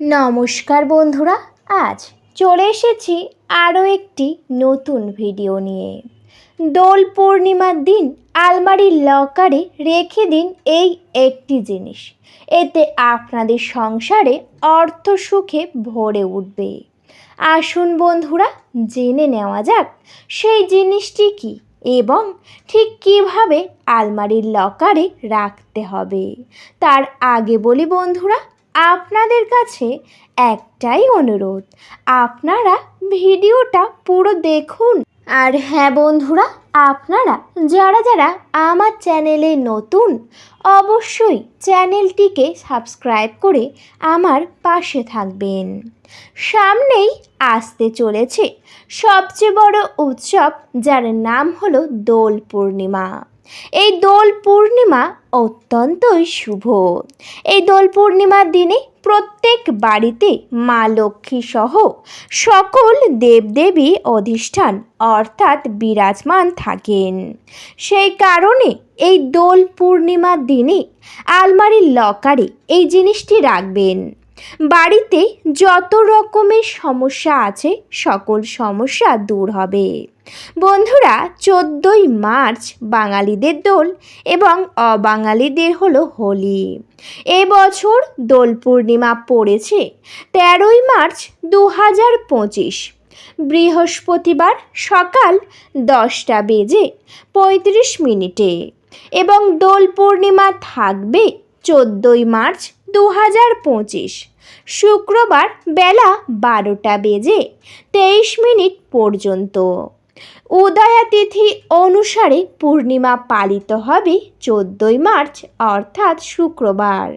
নমস্কার বন্ধুরা, আজ চলে এসেছি আরও একটি নতুন ভিডিও নিয়ে। দোল পূর্ণিমার দিন আলমারির লকারে রেখে দিন এই একটি জিনিস। এতে আপনাদের সংসারে অর্থ সুখে ভরে উঠবে। আসুন বন্ধুরা, জেনে নেওয়া যাক সেই জিনিসটি কি এবং ঠিক কীভাবে আলমারির লকারে রাখতে হবে। তার আগে বলি বন্ধুরা আপনাদের কাছে একটাই অনুরোধ, আপনারা ভিডিওটা পুরো দেখুন। আর হ্যাঁ বন্ধুরা, আপনারা যারা যারা আমার চ্যানেলে নতুন, অবশ্যই চ্যানেলটিকে সাবস্ক্রাইব করে আমার পাশে থাকবেন। সামনেই আসতে চলেছে সবচেয়ে বড় উৎসব, যার নাম হলো দোল পূর্ণিমা। এই দোল পূর্ণিমা অত্যন্তই শুভ। এই দোল পূর্ণিমার দিনে প্রত্যেক বাড়িতে মা লক্ষ্মী সহ সকল দেবদেবী অধিষ্ঠান অর্থাৎ বিরাজমান থাকেন। সেই কারণে এই দোল পূর্ণিমার দিনে আলমারির লকারে এই জিনিসটি রাখবেন। বাড়িতে যত রকমের সমস্যা আছে সকল সমস্যা দূর হবে। বন্ধুরা, চোদ্দোই মার্চ বাঙালিদের দোল এবং অবাঙালিদের হলো হোলি। এবছর দোল পূর্ণিমা পড়েছে তেরোই মার্চ দু হাজার পঁচিশ। বৃহস্পতিবার সকাল দশটা বেজে পঁয়ত্রিশ মিনিটে এবং দোল পূর্ণিমা থাকবে চোদ্দোই মার্চ দু হাজার পঁচিশ। শুক্রবার বেলা বারোটা বেজে তেইশ মিনিট পর্যন্ত। উদয়া তিথি অনুসারে পূর্ণিমা পালিত হবে চোদ্দই মার্চ, অর্থাৎ শুক্রবার।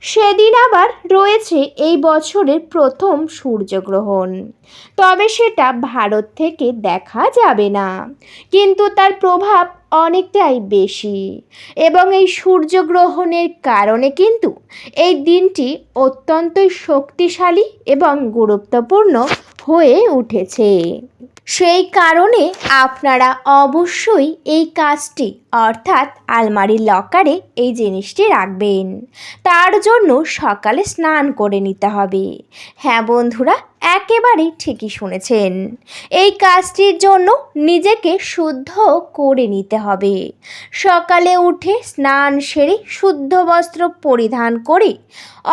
সেদিন আবার রয়েছে এই বছরের প্রথম সূর্যগ্রহণ। তবে সেটা ভারত থেকে দেখা যাবে না। কিন্তু তার প্রভাব অনেকটাই বেশি। এবং এই সূর্যগ্রহণের কারণে কিন্তু এই দিনটি অত্যন্তই শক্তিশালী এবং গুরুত্বপূর্ণ হয়ে উঠেছে। সেই কারণে আপনারা অবশ্যই এই কাজটি, অর্থাৎ আলমারির লকারে এই জিনিসটি রাখবেন। তার জন্য সকালে স্নান করে নিতে হবে। হ্যাঁ বন্ধুরা, একেবারেই ঠিকই শুনেছেন। এই কাজটির জন্য নিজেকে শুদ্ধ করে নিতে হবে। সকালে উঠে স্নান সেরে শুদ্ধ বস্ত্র পরিধান করে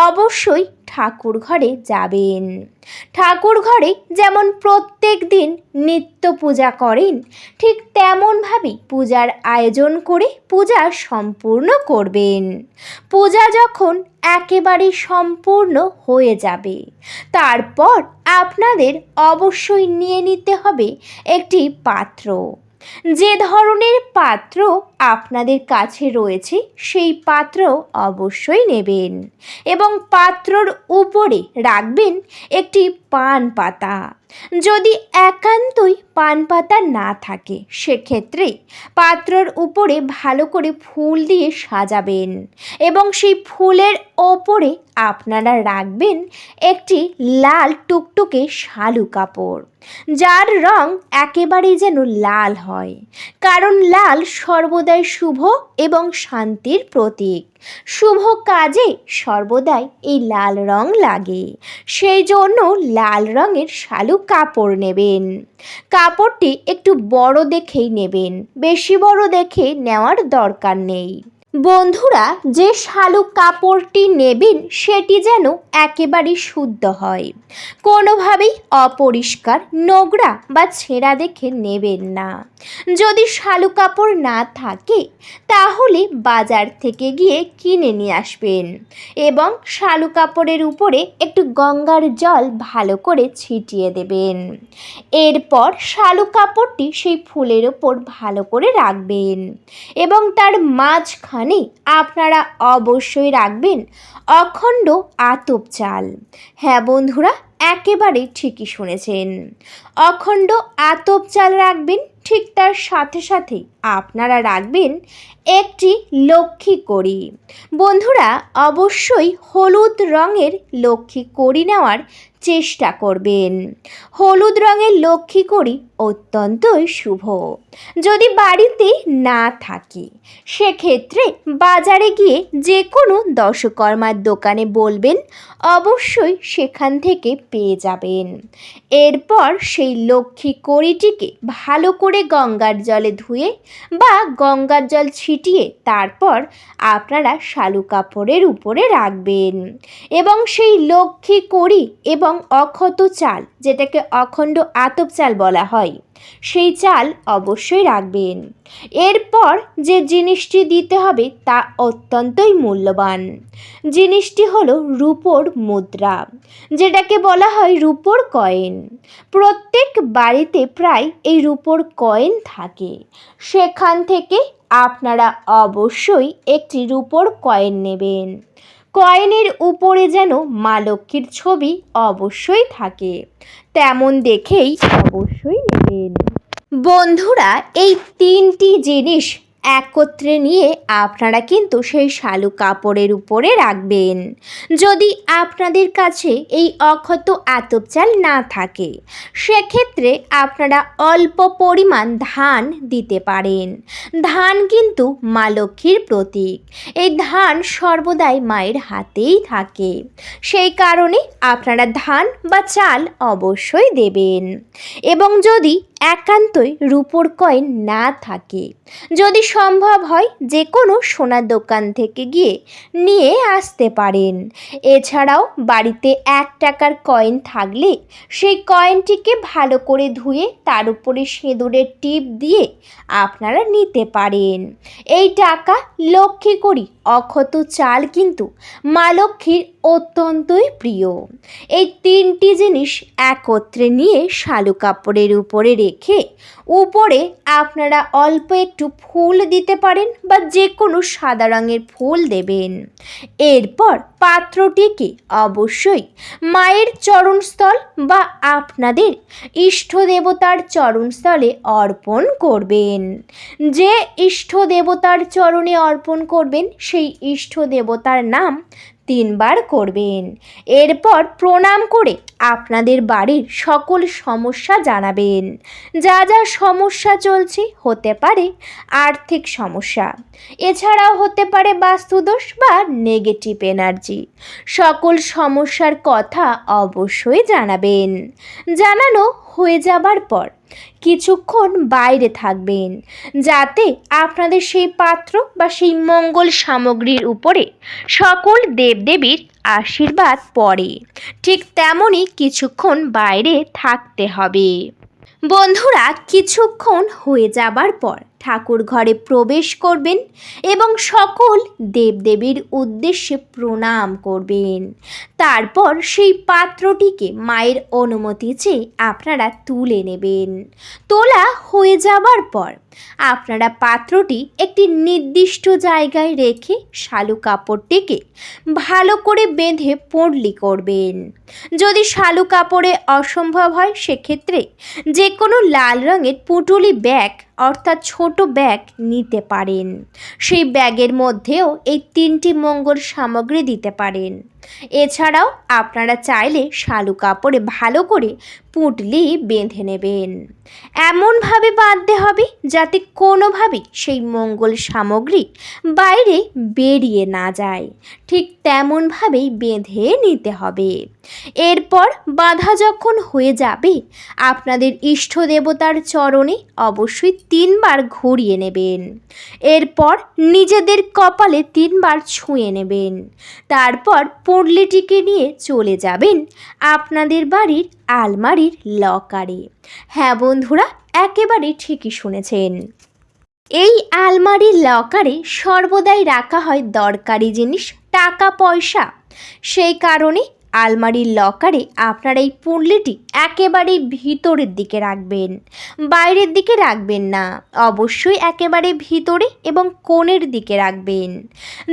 অবশ্যই ঠাকুর ঘরে যাবেন। ঠাকুর ঘরে যেমন প্রত্যেক দিন নিত্য পূজা করেন, ঠিক তেমনভাবেই পূজার আয়োজন করে পূজা সম্পূর্ণ করবেন। পূজা যখন একেবারে সম্পূর্ণ হয়ে যাবে, তারপর আপনাদের অবশ্যই নিয়ে নিতে হবে একটি পাত্র। যে ধরনের পাত্র আপনাদের কাছে রয়েছে সেই পাত্র অবশ্যই নেবেন এবং পাত্রর উপরে রাখবেন একটি পান পাতা। যদি একান্তই পান পাতা না থাকে, সেক্ষেত্রে পাত্রর উপরে ভালো করে ফুল দিয়ে সাজাবেন এবং সেই ফুলের ওপরে আপনারা রাখবেন একটি লাল টুকটুকে শালু কাপড়, যার রং একেবারেই যেন লাল হয়। কারণ লাল সর্বদাই শুভ এবং শান্তির প্রতীক। শুভ কাজে সর্বদাই এই লাল রং লাগে। সেই জন্য লাল রঙের শালু কাপড় নেবেন। কাপড়টি একটু বড় দেখেই নেবেন, বেশি বড় দেখে নেওয়ার দরকার নেই। বন্ধুরা, যে শালুক কাপড়টি নেবেন, সেটি যেন একেবারেই শুদ্ধ হয়। কোনোভাবেই অপরিষ্কার, নোংরা বা ছেঁড়া দেখে নেবেন না। যদি শালু কাপড় না থাকে, তাহলে বাজার থেকে গিয়ে কিনে নিয়ে আসবেন এবং শালু কাপড়ের উপরে একটু গঙ্গার জল ভালো করে ছিটিয়ে দেবেন। এরপর শালু কাপড়টি সেই ফুলের ওপর ভালো করে রাখবেন এবং তার মাঝখানে আপনারা অবশ্যই রাখবেন অখণ্ড আতপ চাল। হ্যাঁ বন্ধুরা একেবারে ঠিকই শুনেছেন। অখণ্ড আতপ চাল রাখবেন, ঠিক তার সাথে সাথে আপনারা রাখবেন একটি লক্ষ্মী কড়ি। বন্ধুরা, অবশ্যই হলুদ রঙের লক্ষ্মী কড়ি নেওয়ার চেষ্টা করবেন। হলুদ রঙের লক্ষ্মী করি অত্যন্তই শুভ। যদি বাড়িতে না থাকে, সেক্ষেত্রে বাজারে গিয়ে যে কোনো দশকর্মার দোকানে বলবেন, অবশ্যই সেখান থেকে পেয়ে যাবেন। এরপর সেই লক্ষ্মী কড়িটিকে ভালো করে গঙ্গার জলে ধুয়ে বা গঙ্গার জল ছিটিয়ে তারপর আপনারা শালু কাপড়ের উপরে রাখবেন। এবং সেই লক্ষ্মী কড়ি এবং অক্ষত চাল, যেটাকে অখণ্ড আতপ চাল বলা হয়, সেই চাল অবশ্যই রাখবেন। এরপর যে জিনিসটি দিতে হবে তা অত্যন্তই মূল্যবান। জিনিসটি হলো রূপোর মুদ্রা, যেটাকে বলা হয় রূপোর কয়েন। প্রত্যেক বাড়িতে প্রায় এই রূপোর কয়েন থাকে। সেখান থেকে আপনারা অবশ্যই একটি রূপোর কয়েন নেবেন। কয়েনের উপরে যেন মা লক্ষ্মীর ছবি অবশ্যই থাকে। তেমন দেখেই অবশ্যই নেবেন। বন্ধুরা, এই তিনটি জিনিস একত্রে নিয়ে আপনারা কিন্তু সেই শালু কাপড়ের উপরে রাখবেন। যদি আপনাদের কাছে এই অক্ষত আতপ চাল না থাকে, সেক্ষেত্রে আপনারা অল্প পরিমাণ ধান দিতে পারেন। ধান কিন্তু মা লক্ষ্মীর প্রতীক। এই ধান সর্বদাই মায়ের হাতেই থাকে। সেই কারণে আপনারা ধান বা চাল অবশ্যই দেবেন। এবং যদি একান্তই রূপোর কয়েন না থাকে। যদি সম্ভব হয় যে কোনো সোনার দোকান থেকে গিয়ে নিয়ে আসতে পারেন। এছাড়াও বাড়িতে এক টাকার কয়েন থাকলে সেই কয়েনটিকে ভালো করে ধুয়ে তার উপরে সিঁদুরের টিপ দিয়ে আপনারা নিতে পারেন। এই টাকা লক্ষ্মী করি অক্ষত চাল কিন্তু মা লক্ষ্মীর অত্যন্তই প্রিয়। এই তিনটি জিনিস একত্রে নিয়ে শালু কাপড়ের উপরে রেখে উপরে আপনারা অল্প একটু ফুল দিতে পারেন বা যে কোনো সাদা রঙের ফুল দেবেন। এরপর পাত্রটিকে অবশ্যই মায়ের চরণস্থল বা আপনাদের ইষ্ট দেবতার চরণস্থলে অর্পণ করবেন। যে ইষ্ট দেবতার চরণে অর্পণ করবেন, সেই ইষ্ট দেবতার নাম তিনবার করবেন। এরপর প্রণাম করে আপনাদের বাড়ির সকল সমস্যা জানাবেন। যা যা সমস্যা চলছে হতে পারে আর্থিক সমস্যা। এছাড়াও হতে পারে বাস্তুদোষ বা নেগেটিভ এনার্জি সকল সমস্যার কথা অবশ্যই জানাবেন। জানানো হয়ে যাবার পর কিছুক্ষণ বাইরে থাকবেন, যাতে আপনাদের সেই পাত্র বা সেই মঙ্গল সামগ্রীর উপরে সকল দেবদেবীর আশীর্বাদ পড়ে। ঠিক তেমনই কিছুক্ষণ বাইরে থাকতে হবে। বন্ধুরা, কিছুক্ষণ হয়ে যাবার পর ঠাকুর ঘরে প্রবেশ করবেন এবং সকল দেবদেবীর উদ্দেশ্যে প্রণাম করবেন। তারপর সেই পাত্রটিকে মায়ের অনুমতি চেয়ে আপনারা তুলে নেবেন। তোলা হয়ে যাবার পর আপনারা পাত্রটি একটি নির্দিষ্ট জায়গায় রেখে শালু কাপড়টিকে ভালো করে বেঁধে পড়লি করবেন। যদি শালু কাপড়ে অসম্ভব হয়, সেক্ষেত্রে যে কোনো লাল রঙের পুটুলি ব্যাগ অর্থাৎ ছোট ব্যাগ নিতে পারেন। সেই ব্যাগের মধ্যেও এই তিনটি মঙ্গল সামগ্রী দিতে পারেন। এছাড়াও আপনারা চাইলে শালু কাপড়ে ভালো করে পুঁটলি বেঁধে নেবেন। এমনভাবে বাঁধতে হবে যাতে কোনোভাবেই সেই মঙ্গল সামগ্রী বাইরে বেরিয়ে না যায়। ঠিক তেমনভাবেই বেঁধে নিতে হবে। এরপর বাঁধা যখন হয়ে যাবে, আপনাদের ইষ্ট দেবতার চরণে অবশ্যই তিনবার ঘুরিয়ে নেবেন। এরপর নিজেদের কপালে তিনবার ছুঁয়ে নেবেন। তারপর পুঁটলিটিকে নিয়ে চলে যাবেন আপনাদের বাড়ির আলমারির লকারে। হ্যাঁ বন্ধুরা, একেবারে ঠিকই শুনেছেন। এই আলমারির লকারে সর্বদাই রাখা হয় দরকারি জিনিস টাকা পয়সা সেই কারণে আলমারির লকারে আপনার এই পুঁটলিটি একেবারে ভিতরের দিকে রাখবেন। বাইরের দিকে রাখবেন না। অবশ্যই একেবারে ভিতরে এবং কোণের দিকে রাখবেন।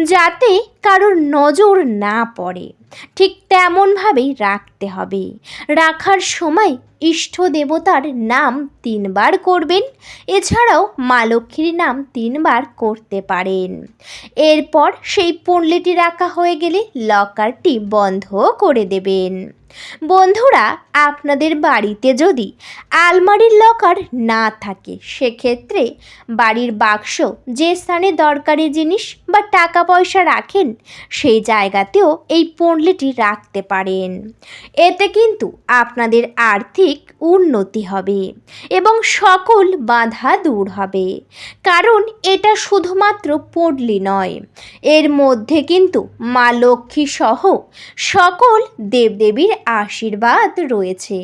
যাতে কারোর নজর না পড়ে। ঠিক তেমনভাবেই রাখতে হবে। রাখার সময় ইষ্ট দেবতার নাম তিনবার করবেন, এছাড়াও মা লক্ষ্মীর নাম তিনবার করতে পারেন। এরপর সেই পুঁটলিটি রাখা হয়ে গেলে লকারটি বন্ধ করে দেবেন। বন্ধুরা, আপনাদের বাড়িতে যদি আলমারির লকার না থাকে, সেক্ষেত্রে বাড়ির বাক্স যে স্থানে দরকারি জিনিস বা টাকা পয়সা রাখেন, সেই জায়গাতেও এই পণ্যটি রাখতে পারেন। এতে কিন্তু আপনাদের আর্থিক উন্নতি হবে এবং সকল বাধা দূর হবে। কারণ এটা শুধুমাত্র পড়লি নয়, এর মধ্যে কিন্তু মা লক্ষ্মী সহ সকল দেবদেবীর আশীর্বাদ রয়েছে,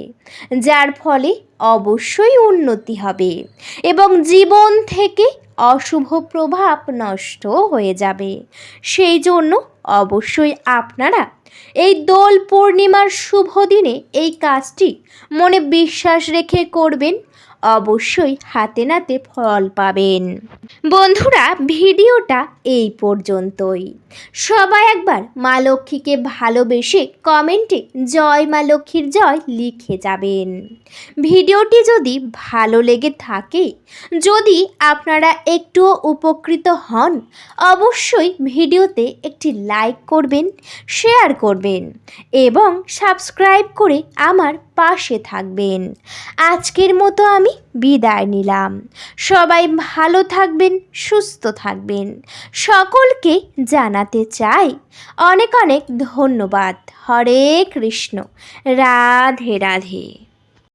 যার ফলে অবশ্যই উন্নতি হবে এবং জীবন থেকে অশুভ প্রভাব নষ্ট হয়ে যাবে। সেই জন্য অবশ্যই আপনারা এই দোল পূর্ণিমার শুভ দিনে এই কাজটি মনে বিশ্বাস রেখে করবেন। অবশ্যই হাতে নাতে ফল পাবেন। বন্ধুরা, ভিডিওটা এই পর্যন্তই। সবাই একবার মা লক্ষ্মীকে ভালোবেসে কমেন্টে জয় মা লক্ষ্মীর জয় লিখে যাবেন। ভিডিওটি যদি ভালো লেগে থাকে, যদি আপনারা একটুও উপকৃত হন, অবশ্যই ভিডিওতে একটি লাইক করবেন, শেয়ার করবেন এবং সাবস্ক্রাইব করে আমার পাশে থাকবেন। আজকের মতো আমি বিদায় নিলাম। সবাই ভালো থাকবেন, সুস্থ থাকবেন। সকলকে জানাতে চাই অনেক অনেক ধন্যবাদ। হরে কৃষ্ণ। রাধে রাধে।